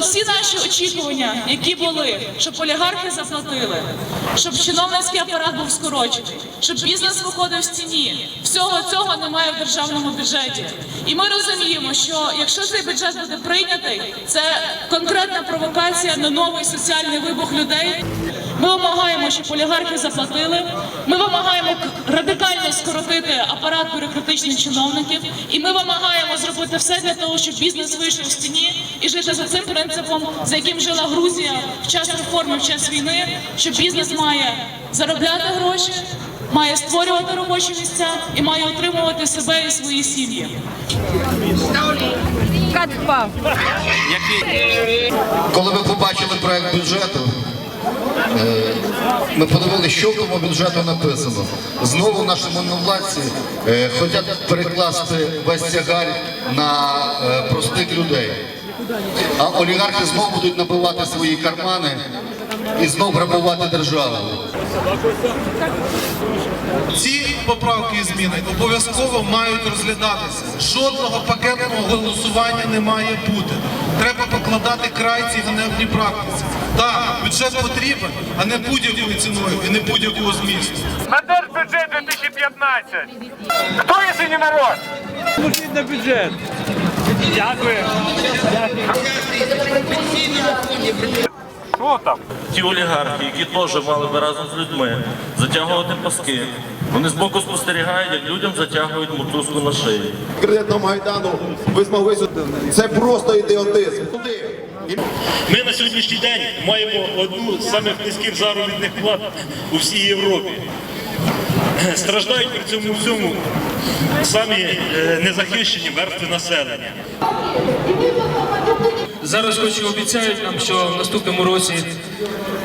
Всі наші очікування, які були, щоб олігархи заплатили, щоб чиновницький апарат був скорочений, щоб бізнес виходив з ціні. Всього цього немає в державному бюджеті. І ми розуміємо, що якщо цей бюджет буде прийнятий, це конкретна провокація на новий соціальний вибух людей. Ми вимагаємо, щоб олігархи заплатили. Ми вимагаємо радикально скоротити апарат бюрократичних чиновників, і ми вимагаємо зробити все для того, щоб бізнес вийшов з тіні і жити за цим принципом, за яким жила Грузія в час реформи, в час війни, що бізнес має заробляти гроші, має створювати робочі місця і має утримувати себе і свої сім'ї. Коли ми побачили проект бюджету, ми подивилися, що в тому бюджету написано. Знову наші моновладці е, хочуть перекласти весь тягар на е, простих людей. А олігархи знову будуть набивати свої кармани і знову грабувати державу. Ці поправки і зміни обов'язково мають розглядатися. Жодного пакетного голосування не має бути. Треба покладати край цій ганебній практиці. Так, бюджет потрібен, а не будь-якою ціною і не будь-якого змісту. На держбюджет 2015. Хто якщо не народ? Поможіть на бюджет. Дякую. Що там? ті олігархи, які теж мали би разом з людьми затягувати паски. Вони збоку спостерігають, як людям затягують мотузку на шиї. кредитного майдану ви змогли сюди. Це просто ідіотизм. Ми на сьогоднішній день маємо одну з самих низьких заробітних плат у всій Європі. Страждають при цьому всьому самі е, незахищені верстви населення. Зараз хоч і обіцяють нам, що в наступному році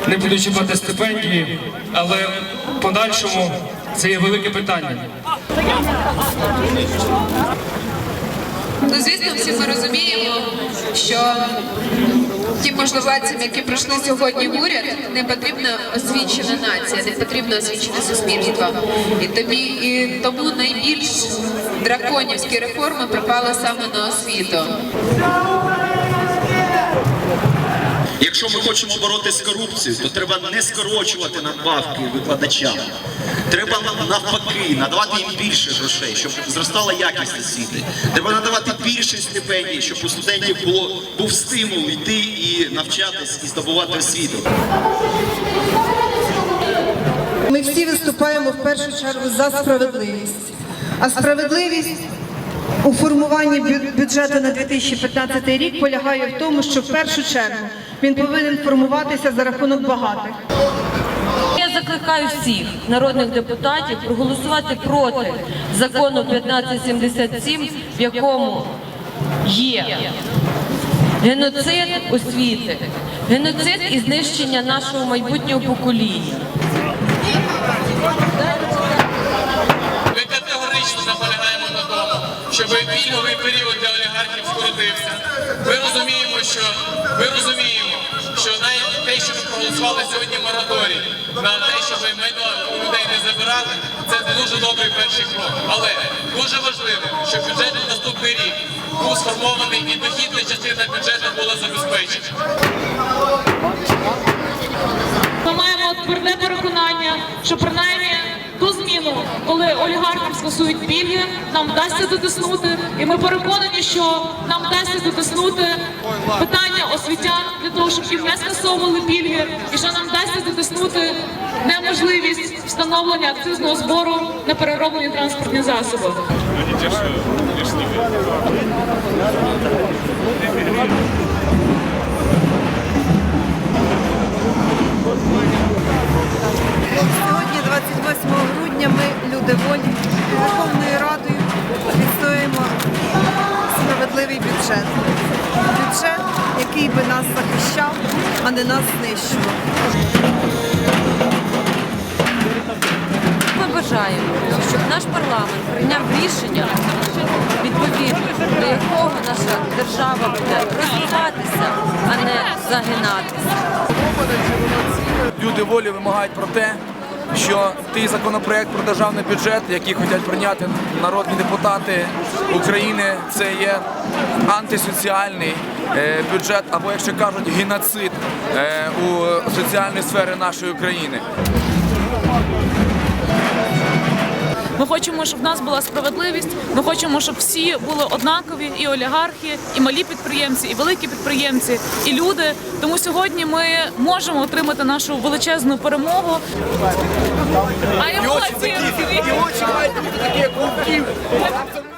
не будуть чіпати стипендії, але в подальшому це є велике питання. Ну, звісно, всі ми розуміємо, що тим можновладцям, які пройшли сьогодні в уряд, не потрібна освічена нація, не потрібно освічене суспільство. І тобі і тому найбільш драконівські реформи припали саме на освіту. Якщо ми хочемо боротися з корупцією, то треба не скорочувати надбавки викладачам. Треба навпаки надавати їм більше грошей, щоб зростала якість освіти. Треба надавати більше стипендій, щоб у студентів було був стимул йти і навчатись і здобувати освіту. Ми всі виступаємо в першу чергу за справедливість. А справедливість у формуванні бюджету на 2015 рік полягає в тому, що в першу чергу він повинен формуватися за рахунок багатих. Я закликаю всіх народних депутатів проголосувати проти закону 1577, в якому є геноцид освіти, геноцид і знищення нашого майбутнього покоління. Щоб пільговий період для олігархів скоротився. Ми розуміємо, що ми розуміємо, що навіть те, що ми проголосували сьогодні мораторій на те, щоб майно у людей не забирати, це дуже добрий перший крок. Але дуже важливо, щоб бюджет на наступний рік був сформований і дохідна частина бюджету була забезпечена. Ми маємо тверде переконання, що принаймні коли олігархам скасують пільги, нам вдасться дотиснути, і ми переконані, що нам вдасться дотиснути питання освітян для того, щоб їм не скасовували пільги, і що нам вдасться дотиснути неможливість встановлення акцизного збору на перероблені транспортні засоби. Сьогодні, бюджет. Бюджет, який би нас захищав, а не нас знищував. Ми бажаємо, щоб наш парламент прийняв рішення, відповідно до якого наша держава буде розвиватися, а не загинатися. Люди волі вимагають про те, що той законопроект про державний бюджет, який хочуть прийняти народні депутати України, це є антисоціальний е, бюджет, або, якщо кажуть, геноцид е, у соціальній сфері нашої країни. Ми хочемо, щоб в нас була справедливість. Ми хочемо, щоб всі були однакові, і олігархи, і малі підприємці, і великі підприємці, і люди. Тому сьогодні ми можемо отримати нашу величезну перемогу. А емоції І очі такі, як